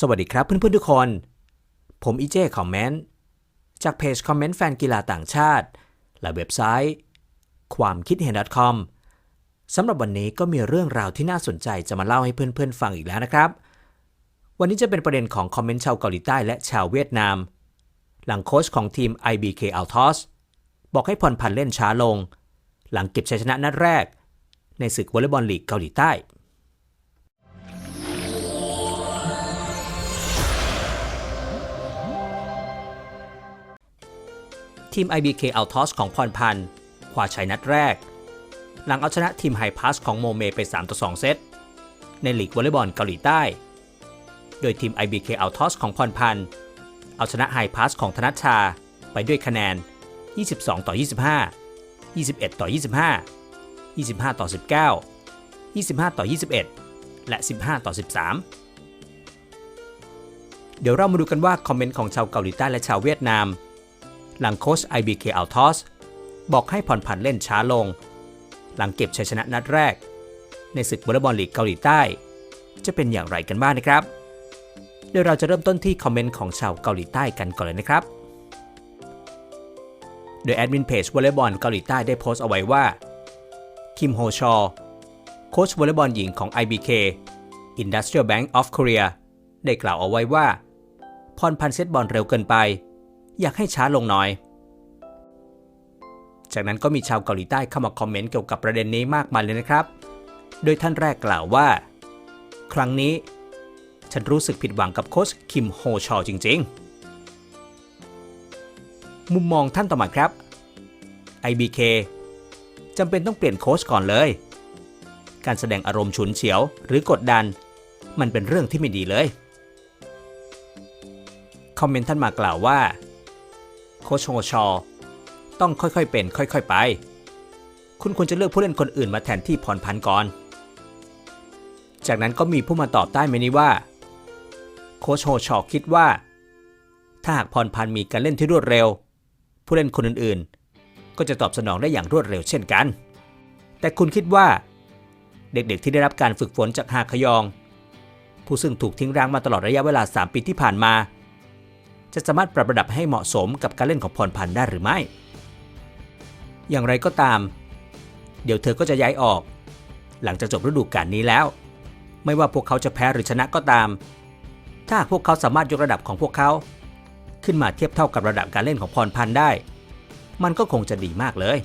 สวัสดีครับเพื่อนๆทุกคน ผมอีเจคอมเมนต์จากเพจคอมเมนต์แฟนกีฬาต่างชาติ และเว็บไซต์ ความคิดเห็น .com สำหรับวันนี้ก็มีเรื่องราวที่น่าสนใจจะมาเล่าให้เพื่อนๆฟังอีกแล้วนะครับ วันนี้จะเป็นประเด็นของคอมเมนต์ชาวเกาหลีใต้และชาวเวียดนาม หลังโค้ชของทีม IBK Altos บอกให้ผ่อนผันเล่นช้าลง หลังเก็บชัยชนะนัดแรก ในศึกวอลเลย์บอลลีกเกาหลีใต้ ทีม IBK Altos ของพรพันธ์คว้าชัยนัดแรก หลังเอาชนะทีมไฮพาสของโมเมไป 3 ต่อ 2 เซต ในลีกวอลเลย์บอลเกาหลีใต้ โดยทีม IBK Altos ของพรพันธ์เอาชนะไฮพาสของธนัชชาไปด้วยคะแนน 22 ต่อ 25 21 ต่อ 25 25 ต่อ 19 25 ต่อ 21 และ 15 ต่อ 13 เดี๋ยวเรามาดูกันว่าคอมเมนต์ของชาวเกาหลีใต้และชาวเวียดนาม หลังโค้ช IBK Altos บอกให้ผ่อนผันเล่นช้าลง หลังเก็บชัยชนะนัดแรก ในศึกวอลเลย์บอลลีกเกาหลีใต้ จะเป็นอย่างไรกันบ้างนะครับ เดี๋ยวเราจะเริ่มต้นที่คอมเมนต์ของชาวเกาหลีใต้กันก่อนเลยนะครับ โดยแอดมินเพจวอลเลย์บอลเกาหลีใต้ได้โพสต์เอาไว้ว่า คิมโฮชอโค้ชวอลเลย์บอลหญิงของ IBK Industrial Bank of Korea ได้กล่าวเอาไว้ว่าพรพันเซตบอลเร็วเกินไป อยากให้ช้าลงหน่อย จากนั้นก็มีชาวเกาหลีใต้เข้ามาคอมเมนต์เกี่ยวกับประเด็นนี้มากมายเลยนะครับ โดยท่านแรกกล่าวว่า ครั้งนี้ ฉันรู้สึกผิดหวังกับโค้ชคิมโฮชอจริง ๆ มุมมองท่านต่อมาครับ IBK จำเป็นต้องเปลี่ยนโค้ชก่อนเลย การแสดงอารมณ์ฉุนเฉียวหรือกดดัน มันเป็นเรื่องที่ไม่ดีเลย คอมเมนต์ท่านมากล่าวว่า โคชโฮชอ ต้องค่อยๆเป็น ค่อยๆไป คุณควรจะเลือกผู้เล่นคนอื่นมาแทนที่พรพันธ์ก่อน จากนั้นก็มีผู้มาตอบใต้เมนี้ว่า โคชโฮชอคิดว่า ถ้าหากพรพันธ์มีการเล่นที่รวดเร็ว ผู้เล่นคนอื่นๆ ก็จะตอบสนองได้อย่างรวดเร็วเช่นกัน แต่คุณคิดว่า เด็กๆที่ได้รับการฝึกฝนจากฮาคยอง ผู้ซึ่งถูกทิ้งร้างมาตลอดระยะเวลา 3 ปีที่ผ่านมา จะสามารถปรับระดับให้เหมาะสมกับการเล่นของพรพันธ์ได้หรือไม่ อย่างไรก็ตาม เดี๋ยวเธอก็จะย้ายออก หลังจากจบฤดูกาลนี้แล้ว ไม่ว่าพวกเขาจะแพ้หรือชนะก็ตาม ถ้าพวกเขาสามารถยกระดับของพวกเขา ขึ้นมาเทียบเท่ากับระดับการเล่นของพรพันธ์ได้ มันก็คงจะดีมากเลย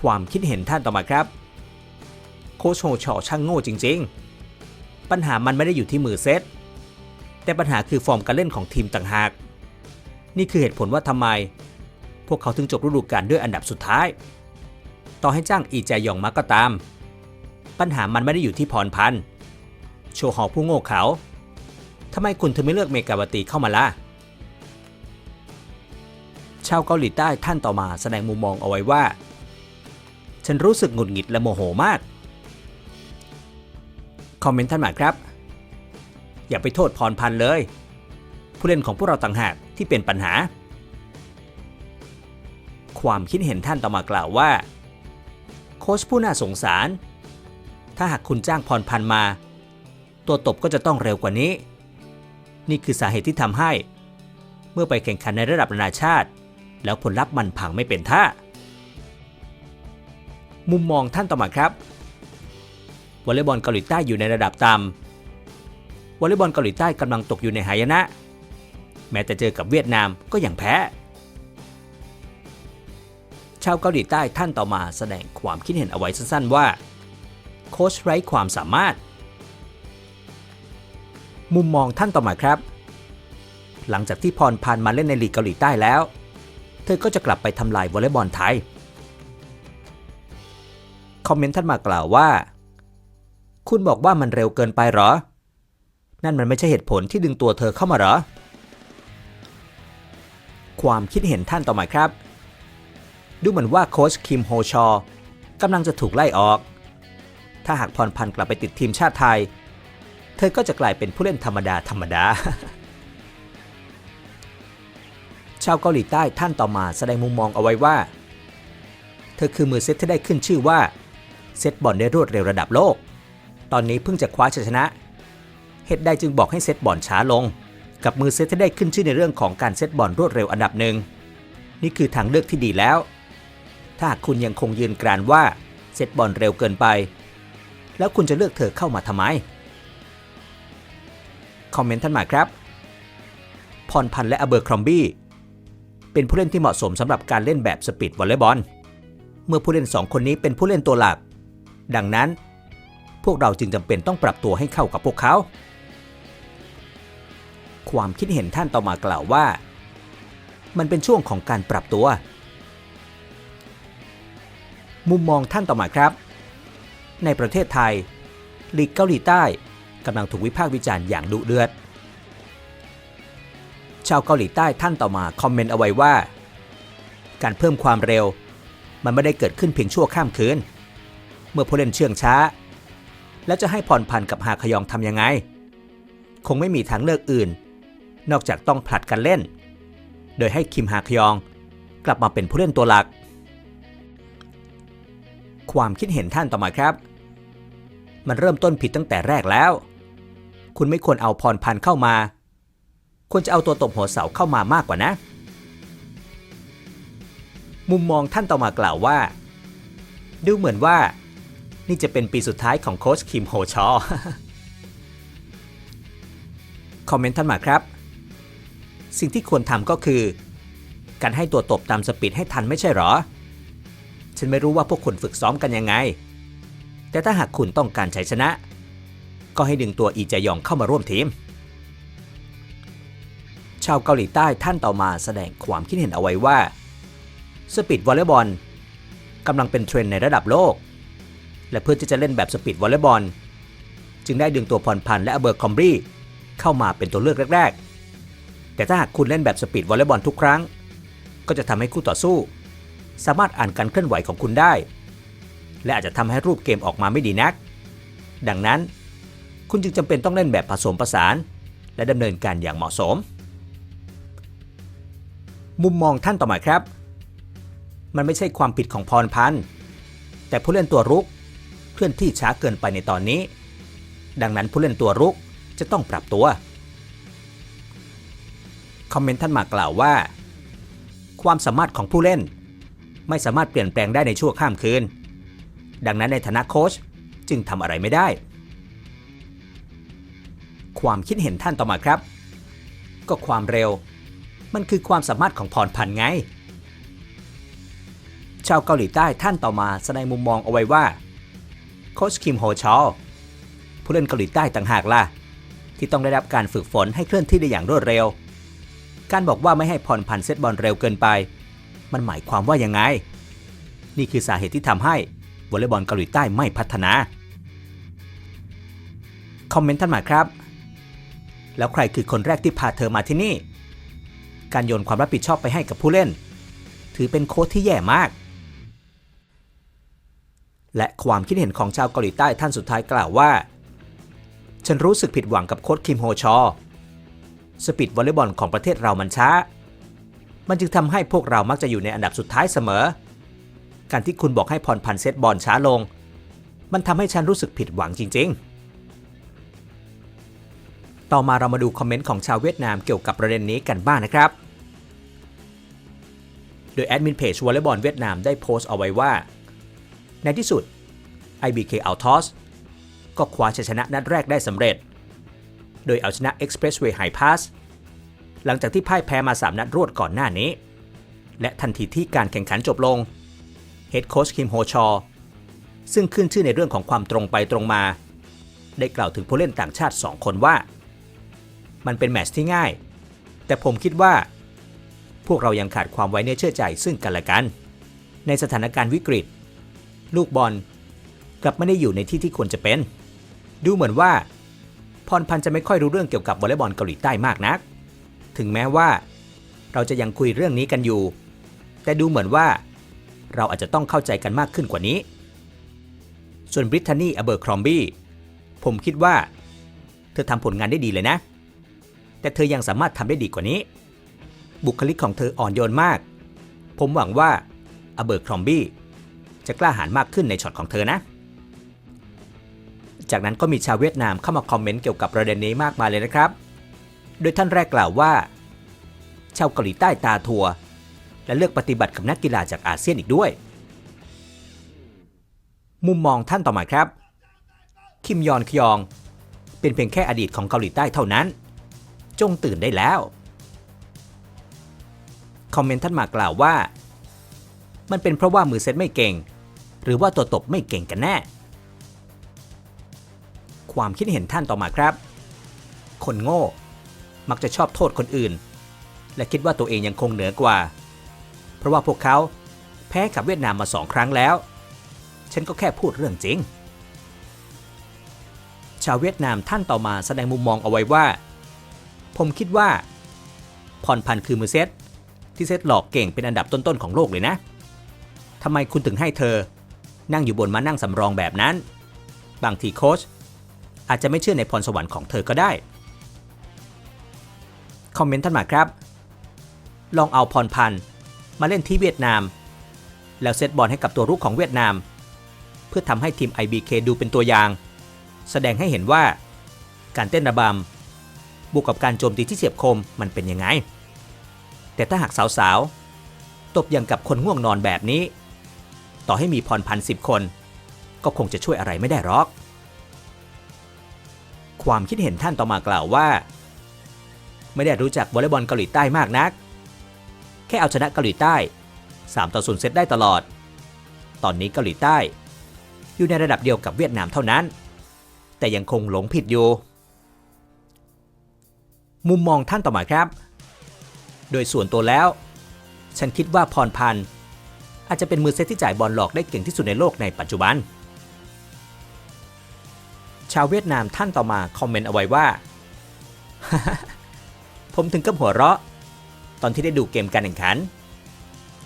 ความคิดเห็นท่านต่อมาครับ โคชโฮชอช่างโง่จริง ๆ ปัญหามันไม่ได้อยู่ที่มือเซต แต่ปัญหาคือฟอร์มการเล่นของทีมต่างหาก นี่คือเหตุผลว่าทำไม พวกเขาถึงจบฤดูกาลด้วยอันดับสุดท้าย ต่อให้จ้างอีแจยองมาก็ตาม ปัญหามันไม่ได้อยู่ที่พรพันธ์โชว์หอผู้โง่เขาทำไมคุณถึงไม่เลือกเมกาวตีเข้ามาล่ะชาวเกาหลีใต้ท่านต่อมาแสดงมุมมองเอาไว้ว่า ฉันรู้สึกหงุดหงิดและโมโหมาก คอมเมนต์ท่านหมาครับ อย่าไปโทษพรพันธ์เลย ผู้เล่นของพวกเราต่างหากที่เป็นปัญหา ความคิดเห็นท่านต่อมากล่าวว่า โค้ชผู้น่าสงสาร ถ้าหากคุณจ้างพรพันธ์มา ตัวตบก็จะต้องเร็วกว่านี้ นี่คือสาเหตุที่ทำให้ เมื่อไปแข่งขันในระดับนานาชาติ แล้วผลลัพธ์มันพังไม่เป็นท่ามุมมองท่านต่อมาครับวอลเลย์บอลเกาหลีใต้อยู่ในระดับต่ำ วอลเลย์บอลเกาหลีใต้กำลังตกอยู่ในหายนะ แม้แต่เจอกับเวียดนามก็ยังแพ้ ชาวเกาหลีใต้ท่านต่อมาแสดงความคิดเห็นเอาไว้สั้นๆว่า โค้ชไร้ความสามารถ มุมมองท่านต่อมาครับ หลังจากที่พรพันมาเล่นในลีกเกาหลีใต้แล้ว เธอก็จะกลับไปทำลายวอลเลย์บอลไทยคอมเมนต์ท่านมากล่าวว่า คุณบอกว่ามันเร็วเกินไปหรอ นั่นมันไม่ใช่เหตุผลที่ดึงตัวเธอเข้ามาหรอ ความคิดเห็นท่านต่อมาครับ ดูเหมือนว่าโค้ชคิมโฮชอกำลังจะถูกไล่ออก ถ้าหากพรพันธ์กลับไปติดทีมชาติไทย เธอก็จะกลายเป็นผู้เล่นธรรมดาธรรมดา ชาวเกาหลีใต้ท่านต่อมาแสดงมุมมองเอาไว้ว่า เธอคือมือเซตที่ได้ขึ้นชื่อว่าเซตบอลได้รวดเร็วระดับโลก ตอนนี้เพิ่งจะคว้าชัยชนะ เหตุใดจึงบอกให้เซตบอลช้าลง กับมือเซตที่ได้ขึ้นชื่อในเรื่องของการเซตบอลรวดเร็วอันดับหนึ่งนี่คือทางเลือกที่ดีแล้ว ถ้าคุณยังคงยืนกรานว่าเซตบอลเร็วเกินไป แล้วคุณจะเลือกเธอเข้ามาทำไม คอมเมนต์ท่านหมาครับ พรพันธ์และอเบอร์ครอมบี้เป็นผู้เล่นที่เหมาะสมสำหรับการเล่นแบบสปีดวอลเลย์บอล เมื่อผู้เล่นสองคนนี้เป็นผู้เล่นตัวหลัก ดังนั้น พวกเราจึงจำเป็นต้องปรับตัวให้เข้ากับพวกเขา ความคิดเห็นท่านต่อมากล่าวว่า มันเป็นช่วงของการปรับตัว มุมมองท่านต่อมาครับ ในประเทศไทยลีกเกาหลีใต้กำลังถูกวิพากษ์วิจารณ์อย่างดุเดือด ชาวเกาหลีใต้ท่านต่อมาคอมเมนต์เอาไว้ว่า การเพิ่มความเร็ว มันไม่ได้เกิดขึ้นเพียงชั่วข้ามคืน เมื่อผู้เล่นเชื่องช้า แล้วจะให้ผ่อนพันกับฮาคยองทำยังไง คงไม่มีทางเลือกอื่น นอกจากต้องผลัดกันเล่น โดยให้คิมฮาคยอง กลับมาเป็นผู้เล่นตัวหลัก ความคิดเห็นท่านต่อมาครับ มันเริ่มต้นผิดตั้งแต่แรกแล้ว คุณไม่ควรเอาพรพันเข้ามา ควรจะเอาตัวตบหัวเสาเข้ามามากกว่านะ มุมมองท่านต่อมากล่าวว่า ดูเหมือนว่า นี่จะเป็นปีสุดท้ายของโค้ชคิมโฮชอคอมเมนต์ท่านมาครับ สิ่งที่ควรทำก็คือ การให้ตัวตบตามสปีดให้ทันไม่ใช่หรอ ฉันไม่รู้ว่าพวกคุณฝึกซ้อมกันยังไง แต่ถ้าหากคุณต้องการชัยชนะ ก็ให้ดึงตัวอีจยองเข้ามาร่วมทีม ชาวเกาหลีใต้ท่านต่อมาแสดงความคิดเห็นเอาไว้ว่าสปีดวอลเลย์บอลกำลังเป็นเทรนด์ในระดับโลก และเพื่อที่จะเล่นแบบสปีดวอลเลย์บอล จึงได้ดึงตัวพรพันธ์และอเบอร์คอมบรีเข้ามาเป็นตัวเลือกแรกๆ แต่ถ้าหากคุณเล่นแบบสปีดวอลเลย์บอลทุกครั้ง ก็จะทำให้คู่ต่อสู้ สามารถอ่านการเคลื่อนไหวของคุณได้ และอาจจะทำให้รูปเกมออกมาไม่ดีนัก ดังนั้น คุณจึงจำเป็นต้องเล่นแบบผสมผสาน และดำเนินการอย่างเหมาะสม มุมมองท่านต่อมาครับ มันไม่ใช่ความผิดของพรพันธ์แต่ผู้เล่นตัวรุกเคลื่อนที่ช้าเกินไปในตอนนี้ ดังนั้นผู้เล่นตัวรุกจะต้องปรับตัว อมเมนต์ท่านมากล่าวว่า ความสามารถของผู้เล่น ไม่สามารถเปลี่ยนแปลงได้ในชั่วข้ามคืน ดังนั้นในฐานะโค้ชจึงทำอะไรไม่ได้ ความคิดเห็นท่านต่อมาครับ ก็ความเร็ว มันคือความสามารถของพรพันธ์ไง ชาวเกาหลีใต้ท่านต่อมาแสดงมุมมองเอาไว้ว่า โค้ชคิมโฮชอลผู้เล่นเกาหลีใต้ต่างหากล่ะที่ต้องได้รับการฝึกฝนให้เคลื่อนที่ได้อย่างรวดเร็ว การบอกว่าไม่ให้พรพันเซตบอลเร็วเกินไป มันหมายความว่ายังไง นี่คือสาเหตุที่ทำให้วอลเลย์บอลเกาหลีใต้ไม่พัฒนา คอมเมนต์ท่านมาครับ แล้วใครคือคนแรกที่พาเธอมาที่นี่ การโยนความรับผิดชอบไปให้กับผู้เล่น ถือเป็นโค้ชที่แย่มาก และความคิดเห็นของชาวเกาหลีใต้ท่านสุดท้ายกล่าวว่า ฉันรู้สึกผิดหวังกับโค้ชคิมโฮชอ สปีดวอลเลย์บอลของประเทศเรามันช้า มันจึงทำให้พวกเรามักจะอยู่ในอันดับสุดท้ายเสมอ การที่คุณบอกให้พรพันเซตบอลช้าลง มันทำให้ฉันรู้สึกผิดหวังจริง ๆ ต่อมาเรามาดูคอมเมนต์ของชาวเวียดนามเกี่ยวกับประเด็นนี้กันบ้างนะครับ โดยแอดมินเพจวอลเลย์บอลเวียดนามได้โพสต์เอาไว้ว่า ในที่สุด IBK Altos ก็คว้าชัยชนะนัดแรกได้สำเร็จ โดยเอาชนะ Expressway High Pass หลังจากที่พ่ายแพ้มา 3 นัดรวดก่อนหน้านี้ และทันทีที่การแข่งขันจบลงเฮดโค้ชคิมโฮชอซึ่งขึ้นชื่อในเรื่องของความตรงไปตรงมา ได้กล่าวถึงผู้เล่นต่างชาติ 2 คนว่า มันเป็นแมตช์ที่ง่าย แต่ผมคิดว่า พวกเรายังขาดความไว้เนื้อเชื่อใจซึ่งกันและกัน ในสถานการณ์วิกฤต ลูกบอลกลับไม่ได้อยู่ในที่ที่ควรจะเป็น ดูเหมือนว่า พรพันธ์จะไม่ค่อยรู้เรื่องเกี่ยวกับวอลเลย์บอลเกาหลีใต้มากนัก ถึงแม้ว่า เราจะยังคุยเรื่องนี้กันอยู่ แต่ดูเหมือนว่า เราอาจจะต้องเข้าใจกันมากขึ้นกว่านี้ ส่วนบริทานีอเบอร์ครอมบี้ผมคิดว่า เธอทำผลงานได้ดีเลยนะ แต่เธอยังสามารถทำได้ดีกว่านี้ บุคลิกของเธออ่อนโยนมาก ผมหวังว่าอเบอร์ครอมบี้จะกล้าหาญมากขึ้นในช็อตของเธอนะ จากนั้นก็มีชาวเวียดนามเข้ามาคอมเมนต์เกี่ยวกับประเด็นนี้มากมายเลยนะครับ โดยท่านแรกกล่าวว่า ชาวเกาหลีใต้ตาทัวและเลือกปฏิบัติกับนักกีฬาจากอาเซียนอีกด้วย มุมมองท่านต่อมาครับ คิมยอนคยอง เป็นเพียงแค่อดีตของเกาหลีใต้เท่านั้น จงตื่นได้แล้ว คอมเมนต์ท่านมากล่าวว่า มันเป็นเพราะว่ามือเซตไม่เก่ง หรือว่าตัวตบไม่เก่งกันแน่ ความคิดเห็นท่านต่อมาครับ คนโง่ มักจะชอบโทษคนอื่น และคิดว่าตัวเองยังคงเหนือกว่า เพราะว่าพวกเขาแพ้กับเวียดนามมาสองครั้งแล้ว ฉันก็แค่พูดเรื่องจริง ชาวเวียดนามท่านต่อมาแสดงมุมมองเอาไว้ว่า ผมคิดว่า พรพันธ์คือมือเซตที่เซตหลอกเก่งเป็นอันดับต้นๆของโลกเลยนะทำไมคุณถึงให้เธอ นั่งอยู่บนมานั่งสำรองแบบนั้น บางทีโค้ช อาจจะไม่เชื่อในพรสวรรค์ของเธอก็ได้ คอมเมนต์ท่านมาครับ ลองเอาพรพันธ์มาเล่นที่เวียดนาม แล้วเซตบอลให้กับตัวรุกของเวียดนาม เพื่อทำให้ทีม IBK ดูเป็นตัวอย่าง แสดงให้เห็นว่า การเต้นระบำบวกกับการโจมตีที่เฉียบคมมันเป็นยังไง แต่ถ้าหากสาวๆ ตบอย่างกับคนง่วงนอนแบบนี้ ต่อให้มีพรพันสิบคน ก็คงจะช่วยอะไรไม่ได้หรอก ความคิดเห็นท่านต่อมากล่าวว่า ไม่ได้รู้จักวอลเลย์บอลเกาหลีใต้มากนัก แค่เอาชนะเกาหลีใต้ 3 ต่อ0เซตได้ตลอด ตอนนี้เกาหลีใต้ อยู่ในระดับเดียวกับเวียดนามเท่านั้น แต่ยังคงหลงผิดอยู่ มุมมองท่านต่อมาครับ โดยส่วนตัวแล้ว ฉันคิดว่าพรพันธ์อาจจะเป็นมือเซตที่จ่ายบอลหลอกได้เก่งที่สุดในโลกในปัจจุบัน ชาวเวียดนามท่านต่อมาคอมเมนต์เอาไว้ว่า ผมถึงกับหัวเราะ ตอนที่ได้ดูเกมการแข่งขัน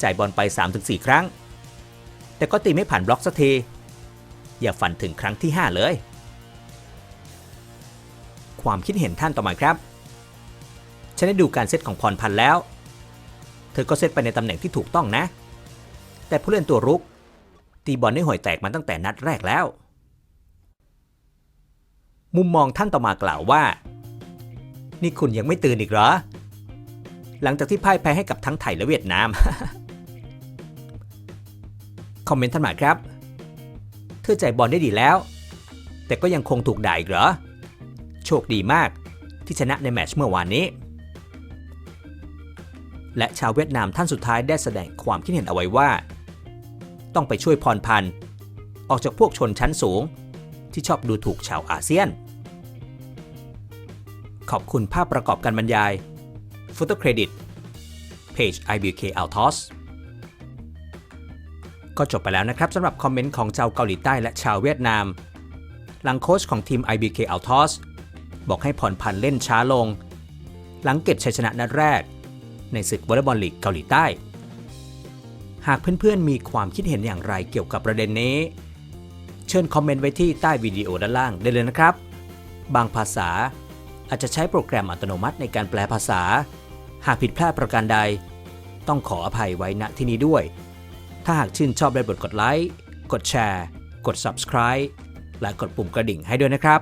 จ่ายบอลไป 3-4 ครั้ง แต่ก็ตีไม่ผ่านบล็อกสักที อย่าฝันถึงครั้งที่ 5 เลย ความคิดเห็นท่านต่อมาครับ ฉันได้ดูการเซตของพรพันธ์แล้ว เธอก็เซตไปในตำแหน่งที่ถูกต้องนะ แต่ผู้เล่นตัวรุก ตีบอลได้ห่วยแตกมาตั้งแต่นัดแรกแล้ว มุมมองท่านต่อมากล่าวว่า นี่คุณยังไม่ตื่นอีกเหรอ หลังจากที่พ่ายแพ้ให้กับทั้งไทยและเวียดนาม คอมเมนต์ท่านมาครับ เธอใจบอลได้ดีแล้ว แต่ก็ยังคงถูกด่าอีกเหรอ โชคดีมากที่ชนะในแมตช์เมื่อวานนี้ และชาวเวียดนามท่านสุดท้ายได้แสดงความคิดเห็นเอาไว้ว่า ต้องไปช่วยพรพันธ์ออกจากพวกชนชั้นสูง ที่ชอบดูถูกชาวอาเซียน ขอบคุณภาพประกอบการบรรยาย Photo Credit Page IBK Altos ก็จบไปแล้วนะครับสำหรับคอมเมนต์ของชาวเกาหลีใต้และชาวเวียดนาม หลังโค้ชของทีม IBK Altos บอกให้ผ่อนผันเล่นช้าลง หลังเก็บชัยชนะนัดแรก ในศึกวอลเลย์บอลลีกเกาหลีใต้ หากเพื่อนๆมีความคิดเห็นอย่างไรเกี่ยวกับประเด็นนี้ เชิญคอมเมนต์ไว้ที่ใต้วิดีโอด้านล่างได้เลยนะครับ บางภาษาอาจจะใช้โปรแกรมอัตโนมัติในการแปลภาษา หากผิดพลาดประการใด ต้องขออภัยไว้ณที่นี้ด้วย ถ้าหากชื่นชอบได้โปรดกดไลค์ กดแชร์ กด Subscribe และกดปุ่มกระดิ่งให้ด้วยนะครับ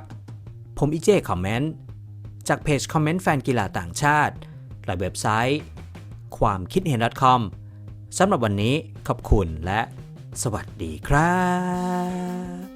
ผมอีเจคอมเมนต์จากเพจคอมเมนต์แฟนกีฬาต่างชาติ และเว็บไซต์ ความคิดเห็น .com สำหรับวันนี้ขอบคุณและ สวัสดีครับ